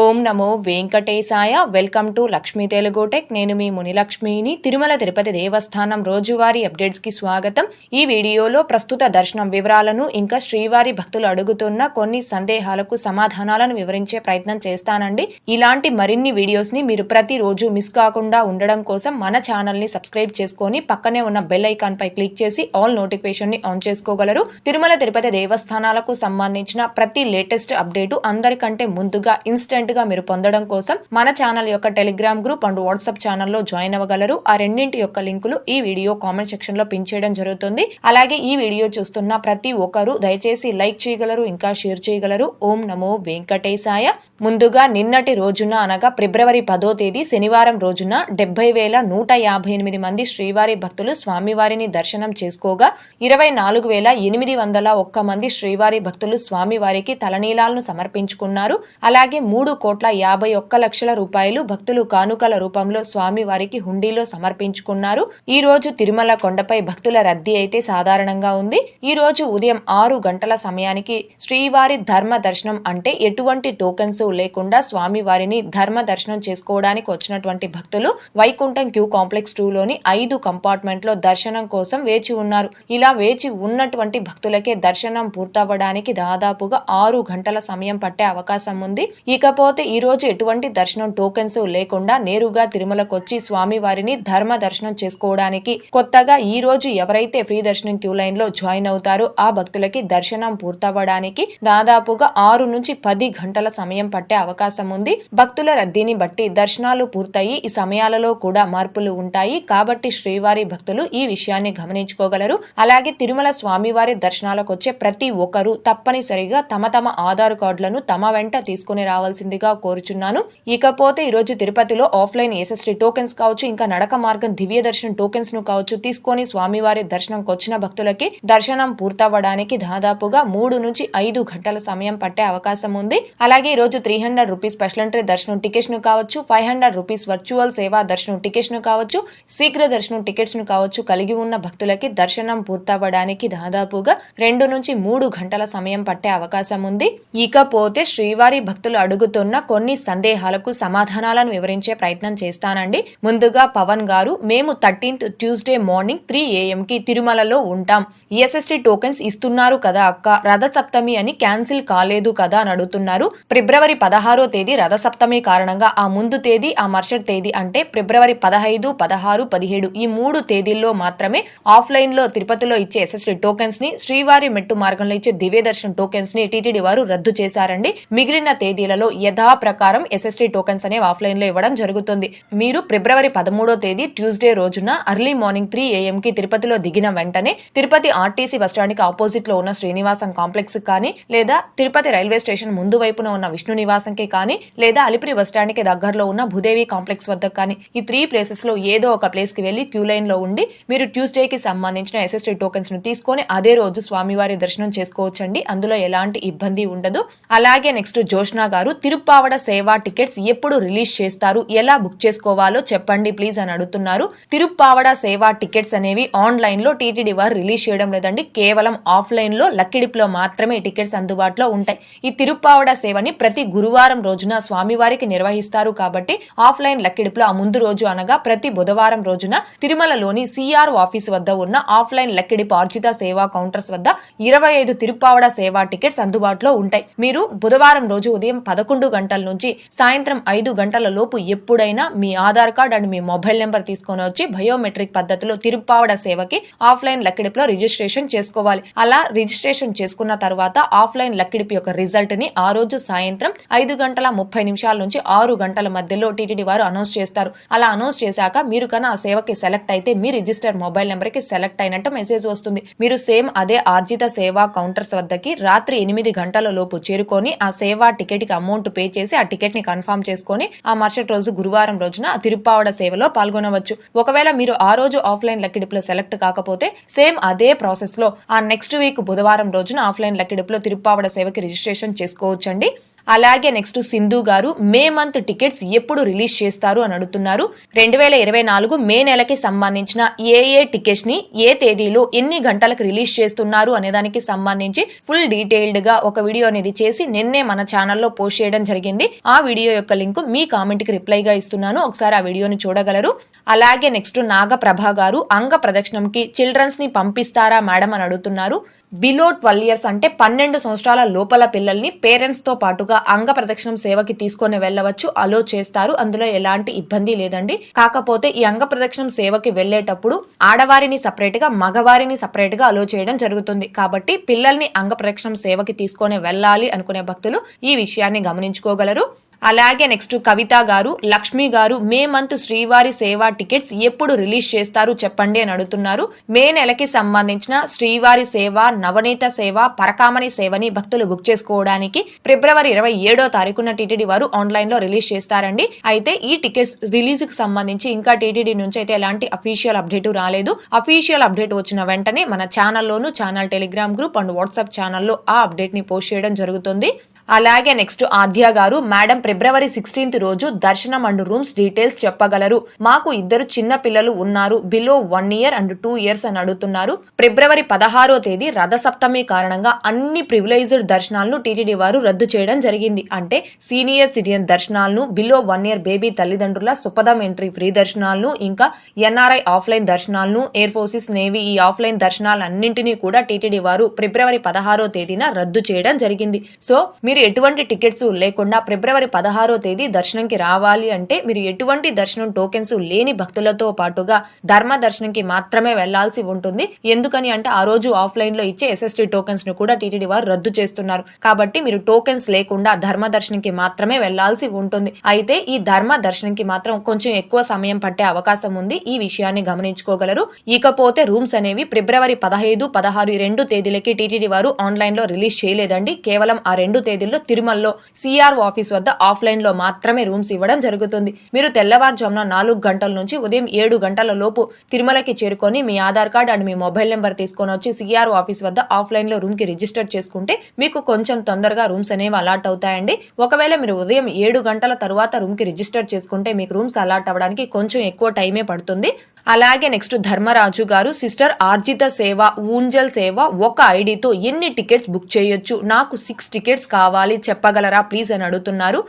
ఓం నమో వెంకటేశాయ. Welcome to Lakshmi Telugu tech. నేను మీ మునిలక్ష్మిని. తిరుమల తిరుపతి దేవస్థానం రోజువారీ అప్డేట్స్కి స్వాగతం. ఈ వీడియోలో ప్రస్తుత దర్శనం వివరాలను ఇంకా శ్రీవారి భక్తులు అడుగుతున్న కొన్ని సందేహాలకు సమాధానాలను వివరించే ప్రయత్నం చేస్తానండి. ఇలాంటి మరిన్ని వీడియోస్ని మీరు ప్రతిరోజు మిస్ కాకుండా ఉండడం కోసం మన ఛానల్ని సబ్స్క్రైబ్ చేసుకొని పక్కనే ఉన్న బెల్ ఐకాన్ పై క్లిక్ చేసి ఆల్ నోటిఫికేషన్ని ఆన్ చేసుకోగలరు. తిరుమల తిరుపతి దేవస్థానాలకు సంబంధించిన ప్రతి లేటెస్ట్ అప్డేటు అందరికంటే ముందుగా ఇన్స్టెంట్ గా మీరు పొందడం కోసం మన ఛానల్ యొక్క టెలిగ్రామ్ గ్రూప్ అండ్ వాట్సాప్ ఛానల్లో జాయిన్ అవ్వగలరు. ఆ రెండింటి యొక్క లింకులు ఈ వీడియో కామెంట్ సెక్షన్లో పిన్ చేయడం జరుగుతుంది. అలాగే ఈ వీడియో చూస్తున్న ప్రతి ఒక్కరూ దయచేసి లైక్ చేయగలరు ఇంకా షేర్ చేయగలరు. ఓం నమో వెంకటేశాయ. ముందుగా నిన్నటి రోజున అనగా ఫిబ్రవరి పదో తేదీ శనివారం రోజున డెబ్బై వేల నూట యాభై ఎనిమిది మంది శ్రీవారి భక్తులు స్వామివారిని దర్శనం చేసుకోగా ఇరవై నాలుగు వేల ఎనిమిది వందల ఒక్క మంది శ్రీవారి భక్తులు స్వామివారికి తలనీలాలను సమర్పించుకున్నారు. అలాగే మూడు కోట్ల యాభై ఒక్క లక్షల రూపాయలు భక్తులు కానుకల రూపంలో స్వామివారికి హుండీలో సమర్పించుకున్నారు. ఈ రోజు తిరుమల కొండపై భక్తుల రద్దీ అయితే సాధారణంగా ఉంది. ఈ రోజు ఉదయం ఆరు గంటల సమయానికి శ్రీవారి ధర్మ దర్శనం అంటే ఎటువంటి టోకెన్స్ లేకుండా స్వామివారిని ధర్మ దర్శనం చేసుకోవడానికి వచ్చినటువంటి భక్తులు వైకుంఠం క్యూ కాంప్లెక్స్ టూ లోని ఐదు కంపార్ట్మెంట్లో దర్శనం కోసం వేచి ఉన్నారు. ఇలా వేచి ఉన్నటువంటి భక్తులకే దర్శనం పూర్తవ్వడానికి దాదాపుగా ఆరు గంటల సమయం పట్టే అవకాశం ఉంది. ఇకపోతే ఈ రోజు ఎటువంటి దర్శనం టోకెన్స్ లేకుండా నేరుగా తిరుమలకు వచ్చి స్వామివారిని ధర్మ దర్శనం చేసుకోవడానికి కొత్తగా ఈ రోజు ఎవరైతే ఫ్రీ దర్శనం క్యూ లైన్లో జాయిన్ అవుతారో ఆ భక్తులకి దర్శనం పూర్తవ్వడానికి దాదాపుగా ఆరు నుంచి పది గంటల సమయం పట్టే అవకాశం ఉంది. భక్తుల రద్దీని బట్టి దర్శనాలు పూర్తయి ఈ సమయాలలో కూడా మార్పులు ఉంటాయి. కాబట్టి శ్రీవారి భక్తులు ఈ విషయాన్ని గమనించుకోగలరు. అలాగే తిరుమల స్వామివారి దర్శనాలకు వచ్చే ప్రతి ఒక్కరూ తప్పనిసరిగా తమ తమ ఆధార్ కార్డులను తమ వెంట తీసుకుని రావాల్సింది రావాల్సిందిగా కోరుచున్నాను. ఇకపోతే ఈరోజు తిరుపతిలో ఆఫ్లైన్ ఎస్ఎస్టీ టోకెన్స్ కావచ్చు ఇంకా నడక మార్గం దివ్య దర్శనం టోకెన్స్ను కావచ్చు తీసుకొని స్వామివారి దర్శనంకి వచ్చిన భక్తులకి దర్శనం పూర్తవ్వడానికి దాదాపుగా మూడు నుంచి ఐదు గంటల సమయం పట్టే అవకాశం ఉంది. అలాగే ఈ రోజు three hundred rupees special entry దర్శనం టికెట్స్ను కావచ్చు ఫైవ్ హండ్రెడ్ రూపీస్ వర్చువల్ సేవా దర్శనం టికెట్స్ను కావచ్చు శీఘ్ర దర్శనం టికెట్స్ను కావచ్చు కలిగి ఉన్న భక్తులకి దర్శనం పూర్తవ్వడానికి దాదాపుగా రెండు నుంచి మూడు గంటల సమయం పట్టే అవకాశం ఉంది. ఇకపోతే శ్రీవారి భక్తులు అడుగు అడుగుతున్న కొన్ని సందేహాలకు సమాధానాలను వివరించే ప్రయత్నం చేస్తానండి. ముందుగా పవన్ గారు మేము థర్టీన్త్ ట్యూస్డే మార్నింగ్ త్రీ కి తిరుమలలో ఉంటాం. ఈఎస్ఎస్టీ టోకెన్స్ ఇస్తున్నారు కదా అక్క రథ సప్తమి అని క్యాన్సిల్ కాలేదు కదా అని అడుగుతున్నారు. ఫిబ్రవరి పదహారో తేదీ రథ సప్తమి కారణంగా ఆ ముందు తేదీ ఆ మరుసటి తేదీ అంటే ఫిబ్రవరి పదహైదు పదహారు పదిహేడు ఈ మూడు తేదీల్లో మాత్రమే ఆఫ్లైన్లో తిరుపతిలో ఇచ్చే ఎస్ఎస్టీ టోకెన్స్ని శ్రీవారి మెట్టు మార్గంలో ఇచ్చే దివ్య దర్శన్ టోకెన్స్ని టీటీడీ వారు రద్దు చేశారండి. మిగిలిన తేదీలలో యథా ప్రకారం ఎస్ఎస్టీ టోకెన్స్ అనేవి ఆఫ్లైన్లో ఇవ్వడం జరుగుతుంది. మీరు ఫిబ్రవరి పదమూడో తేదీ ట్యూస్డే రోజున అర్లీ మార్నింగ్ త్రీ ఏఎం కి తిరుపతిలో దిగిన వెంటనే తిరుపతి ఆర్టీసీ బస్టాండ్కి ఆపోజిట్లో ఉన్న శ్రీనివాసం కాంప్లెక్స్ కానీ లేదా తిరుపతి రైల్వే స్టేషన్ ముందు వైపున ఉన్న విష్ణు నివాసంకి కానీ లేదా అలిపిరి బస్టాండ్కి దగ్గరలో ఉన్న భూదేవి కాంప్లెక్స్ వద్ద కానీ ఈ త్రీ ప్లేసెస్లో ఏదో ఒక ప్లేస్కి వెళ్ళి క్యూ లైన్లో ఉండి మీరు ట్యూస్డే కి సంబంధించిన ఎస్ఎస్టీ టోకెన్స్ను తీసుకొని అదే రోజు స్వామివారి దర్శనం చేసుకోవచ్చండి. అందులో ఎలాంటి ఇబ్బంది ఉండదు. అలాగే నెక్స్ట్ జోష్నా గారు తిరుప్పావడ సేవా టికెట్స్ ఎప్పుడు రిలీజ్ చేస్తారు? ఎలా బుక్ చేసుకోవాలో చెప్పండి ప్లీజ్ అని అడుగుతున్నారు. తిరుప్పావడ సేవా టికెట్స్ అనేవి ఆన్లైన్లో టీటీడీ వారు రిలీజ్ చేయడం లేదండి. కేవలం ఆఫ్లైన్లో లక్కిడిప్లో మాత్రమే ఈ టికెట్స్ అందుబాటులో ఉంటాయి. ఈ తిరుప్పావడ సేవని ప్రతి గురువారం రోజున స్వామివారికి నిర్వహిస్తారు కాబట్టి ఆఫ్లైన్ లక్కిడిప్లో ఆ ముందు రోజు అనగా ప్రతి బుధవారం రోజున తిరుమలలోని సిఆర్ ఆఫీస్ వద్ద ఉన్న ఆఫ్లైన్ లక్కిడిపు ఆర్జిత సేవా కౌంటర్స్ వద్ద ఇరవై ఐదు తిరుప్పావడ సేవా టికెట్స్ అందుబాటులో ఉంటాయి. మీరు బుధవారం రోజు ఉదయం పదకొండు గంటల నుంచి సాయంత్రం ఐదు గంటల లోపు ఎప్పుడైనా మీ ఆధార్ కార్డ్ అండ్ మీ మొబైల్ నెంబర్ తీసుకొని వచ్చి బయోమెట్రిక్ పద్ధతిలో తిరుప్పావడ సేవకి ఆఫ్లైన్ లక్కిడిపులో రిజిస్ట్రేషన్ చేసుకోవాలి. అలా రిజిస్ట్రేషన్ చేసుకున్న తర్వాత ఆఫ్లైన్ లక్కిడిపు యొక్క రిజల్ట్ని ఆ రోజు సాయంత్రం ఐదు గంటల ముప్పై నిమిషాల నుంచి ఆరు గంటల మధ్యలో టీటీడీ వారు అనౌన్స్ చేస్తారు. అలా అనౌన్స్ చేశాక మీరు కన్నా ఆ సేవకి సెలెక్ట్ అయితే మీ రిజిస్టర్ మొబైల్ నెంబర్కి సెలెక్ట్ అయినట్టు మెసేజ్ వస్తుంది. మీరు సేమ్ అదే ఆర్జిత సేవా కౌంటర్స్ వద్దకి రాత్రి ఎనిమిది గంటల లోపు చేరుకొని ఆ సేవా టికెట్కి అమౌంట్ పే చేసి ఆ టికెట్ని కన్ఫర్మ్ చేసుకొని ఆ మరుసటి రోజు గురువారం రోజున తిరుప్పావడ సేవలో పాల్గొనవచ్చు. ఒకవేళ మీరు ఆ రోజు ఆఫ్లైన్ లక్కిడిపులో సెలెక్ట్ కాకపోతే సేమ్ అదే ప్రాసెస్లో ఆ నెక్స్ట్ వీక్ బుధవారం రోజున ఆఫ్లైన్ లక్కిడిపులో తిరుప్పావడ సేవకి రిజిస్ట్రేషన్ చేసుకోవచ్చండి. అలాగే నెక్స్ట్ సింధు గారు మే మంత్ టికెట్స్ ఎప్పుడు రిలీజ్ చేస్తారు అని అడుగుతున్నారు. రెండు వేల ఇరవై నాలుగు మే నెలకి సంబంధించిన ఏ ఏ టికెట్స్ని ఏ తేదీలో ఎన్ని గంటలకు రిలీజ్ చేస్తున్నారు అనే దానికి సంబంధించి ఫుల్ డీటెయిల్డ్గా ఒక వీడియో అనేది చేసి నిన్నే మన ఛానల్లో పోస్ట్ చేయడం జరిగింది. ఆ వీడియో యొక్క లింక్ మీ కామెంట్కి రిప్లైగా ఇస్తున్నాను. ఒకసారి ఆ వీడియోని చూడగలరు. అలాగే నెక్స్ట్ నాగప్రభ గారు అంగ ప్రదక్షిణంకి చిల్డ్రన్స్ని పంపిస్తారా మేడం అని అడుగుతున్నారు. బిలో ట్వెల్వ్ ఇయర్స్ అంటే పన్నెండు సంవత్సరాల లోపల పిల్లల్ని పేరెంట్స్తో పాటుగా అంగ ప్రదక్షిణం సేవకి తీసుకొని వెళ్ళవచ్చు. అలో చేస్తారు. అందులో ఎలాంటి ఇబ్బంది లేదండి. కాకపోతే ఈ అంగ ప్రదక్షిణం సేవకి వెళ్ళేటప్పుడు ఆడవారిని సపరేట్గా మగవారిని సపరేట్గా అలో చేయడం జరుగుతుంది. కాబట్టి పిల్లల్ని అంగ ప్రదక్షిణం సేవకి తీసుకొని వెళ్ళాలి అనుకునే భక్తులు ఈ విషయాన్ని గమనించుకోగలరు. అలాగే నెక్స్ట్ కవిత గారు లక్ష్మి గారు మే మంత్ శ్రీవారి సేవా టికెట్స్ ఎప్పుడు రిలీజ్ చేస్తారు చెప్పండి అని అడుగుతున్నారు. మే నెలకి సంబంధించిన శ్రీవారి సేవ నవనీత సేవ పరకామణి సేవని భక్తులు బుక్ చేసుకోవడానికి ఫిబ్రవరి ఇరవై ఏడో తారీఖున టీటీడీ వారు ఆన్లైన్లో రిలీజ్ చేస్తారండి. అయితే ఈ టికెట్స్ రిలీజ్కి సంబంధించి ఇంకా టీటీడీ నుంచి అయితే ఎలాంటి అఫీషియల్ అప్డేట్ రాలేదు. అఫీషియల్ అప్డేట్ వచ్చిన వెంటనే మన ఛానల్లోను channel telegram group and WhatsApp ఛానల్లో ఆ అప్డేట్ని పోస్ట్ చేయడం జరుగుతుంది. అలాగే నెక్స్ట్ ఆద్య గారు మేడం ఫిబ్రవరి సిక్స్టీన్త్ రోజు దర్శనం అండ్ రూమ్స్ డీటెయిల్స్ చెప్పగలరు. మాకు ఇద్దరు చిన్న పిల్లలు ఉన్నారు. Below one year and two years అని అడుగుతున్నారు. ఫిబ్రవరి పదహారో తేదీ రథసప్తమి కారణంగా అన్ని ప్రివిలైజ్డ్ దర్శనాలను టీటీడీ వారు రద్దు చేయడం జరిగింది. అంటే సీనియర్ సిటిజన్ దర్శనాలను బిలో వన్ ఇయర్ బేబీ తల్లిదండ్రుల సుపదం ఎంట్రీ ఫ్రీ దర్శనాలను ఇంకా ఎన్ఆర్ఐ ఆఫ్లైన్ దర్శనాలను ఎయిర్ ఫోర్సెస్ నేవీ ఈ ఆఫ్లైన్ దర్శనాలన్నింటినీ కూడా టీటీడీ వారు ఫిబ్రవరి పదహారో తేదీన రద్దు చేయడం జరిగింది. సో మీ మీరు ఎటువంటి టికెట్స్ లేకుండా ఫిబ్రవరి పదహారో తేదీ దర్శనంకి రావాలి అంటే మీరు ఎటువంటి దర్శనం టోకెన్స్ లేని భక్తులతో పాటుగా ధర్మ దర్శనంకి మాత్రమే వెళ్ళాల్సి ఉంటుంది. ఎందుకని అంటే ఆ రోజు ఆఫ్లైన్లో ఇచ్చే ఎస్ఎస్టీ టోకెన్స్ను కూడా టీటీడీ వారు రద్దు చేస్తున్నారు. కాబట్టి మీరు టోకెన్స్ లేకుండా ధర్మ దర్శనంకి మాత్రమే వెళ్ళాల్సి ఉంటుంది. అయితే ఈ ధర్మ దర్శనంకి మాత్రం కొంచెం ఎక్కువ సమయం పట్టే అవకాశం ఉంది. ఈ విషయాన్ని గమనించుకోగలరు. ఇకపోతే రూమ్స్ అనేవి ఫిబ్రవరి పదహైదు పదహారు ఈ రెండు తేదీలకి టీటీడీ వారు ఆన్లైన్లో రిలీజ్ చేయలేదండి. కేవలం ఆ రెండు తేదీ తేదీల్లో తిరుమలలో సిఆర్ ఆఫీస్ వద్ద ఆఫ్లైన్లో మాత్రమే రూమ్స్ ఇవ్వడం జరుగుతుంది. మీరు తెల్లవారుజామున నాలుగు గంటల నుంచి ఉదయం ఏడు గంటల లోపు తిరుమలకి చేరుకొని మీ ఆధార్ కార్డ్ అండ్ మీ మొబైల్ నెంబర్ తీసుకొని వచ్చి సిఆర్ ఆఫీస్ వద్ద ఆఫ్లైన్లో రూమ్కి రిజిస్టర్ చేసుకుంటే మీకు కొంచెం తొందరగా రూమ్స్ అనేవి అలాట్ అవుతాయండి. ఒకవేళ మీరు ఉదయం ఏడు గంటల తర్వాత రూమ్కి రిజిస్టర్ చేసుకుంటే మీకు రూమ్స్ అలాట్ అవ్వడానికి కొంచెం ఎక్కువ టైమే పడుతుంది. అలాగే నెక్స్ట్ ధర్మరాజు గారు సిస్టర్ ఆర్జిత సేవ ఊంజల్ సేవ ఒక ఐడితో ఎన్ని టికెట్స్ బుక్ చేయొచ్చు? నాకు సిక్స్ టికెట్స్ కావాలి చెప్పగలరా? ప్లీజ్ అని అడుగుతున్నారు.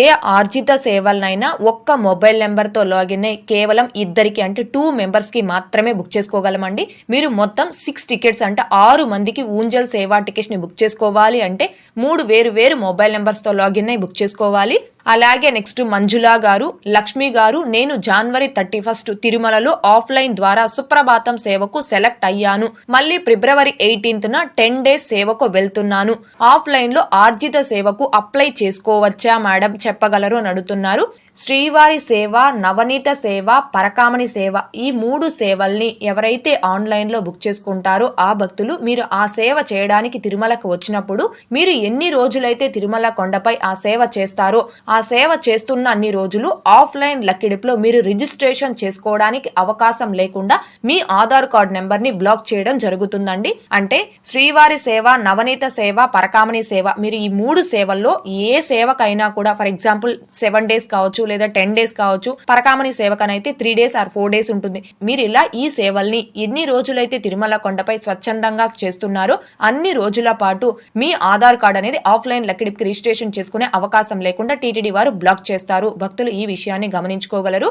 ఏ ఆర్జిత సేవలనైనా ఒక్క మొబైల్ నెంబర్తో లాగిన్ అయి కేవలం ఇద్దరికి అంటే టూ మెంబర్స్కి మాత్రమే బుక్ చేసుకోగలమండి. మీరు మొత్తం సిక్స్ టికెట్స్ అంటే ఆరు మందికి ఊంజల్ సేవా టికెట్స్ని బుక్ చేసుకోవాలి అంటే మూడు వేరు వేరు మొబైల్ నెంబర్స్తో లాగిన్ అయి బుక్ చేసుకోవాలి. అలాగే నెక్స్ట్ మంజులా గారు లక్ష్మి గారు నేను జనవరి థర్టీ ఫస్ట్ తిరుమలలో ఆఫ్లైన్ ద్వారా సుప్రభాతం సేవకు సెలెక్ట్ అయ్యాను. మళ్ళీ ఫిబ్రవరి ఎయిటీన్త్ న టెన్ డేస్ సేవకు వెళ్తున్నాను. ఆఫ్లైన్లో ఆర్జిత సేవకు అప్లై చేసుకోవచ్చా మేడం? చెప్పగలరు? అని అడుగుతున్నారు. శ్రీవారి సేవ నవనీత సేవ పరకామణి సేవ ఈ మూడు సేవల్ని ఎవరైతే ఆన్లైన్లో బుక్ చేసుకుంటారో ఆ భక్తులు మీరు ఆ సేవ చేయడానికి తిరుమలకు వచ్చినప్పుడు మీరు ఎన్ని రోజులైతే తిరుమల కొండపై ఆ సేవ చేస్తారో ఆ సేవ చేస్తున్న అన్ని రోజులు ఆఫ్లైన్ లక్కిడిపులో మీరు రిజిస్ట్రేషన్ చేసుకోవడానికి అవకాశం లేకుండా మీ ఆధార్ కార్డ్ నెంబర్ని బ్లాక్ చేయడం జరుగుతుందండి. అంటే శ్రీవారి సేవ నవనీత సేవ పరకామణి సేవ మీరు ఈ మూడు సేవల్లో ఏ సేవకైనా కూడా ఫర్ ఎగ్జాంపుల్ సెవెన్ డేస్ కావచ్చు లేదా టెన్ డేస్ కావచ్చు పరకామణి సేవకనైతే three days or four days ఉంటుంది. మీరు ఇలా ఈ సేవల్ని ఎన్ని రోజులైతే తిరుమల కొండపై స్వచ్ఛందంగా చేస్తున్నారో అన్ని రోజుల పాటు మీ ఆధార్ కార్డ్ అనేది ఆఫ్లైన్ లెక్కడికి రిజిస్ట్రేషన్ చేసుకునే అవకాశం లేకుండా టీటీడీ వారు బ్లాక్ చేస్తారు. భక్తులు ఈ విషయాన్ని గమనించుకోగలరు.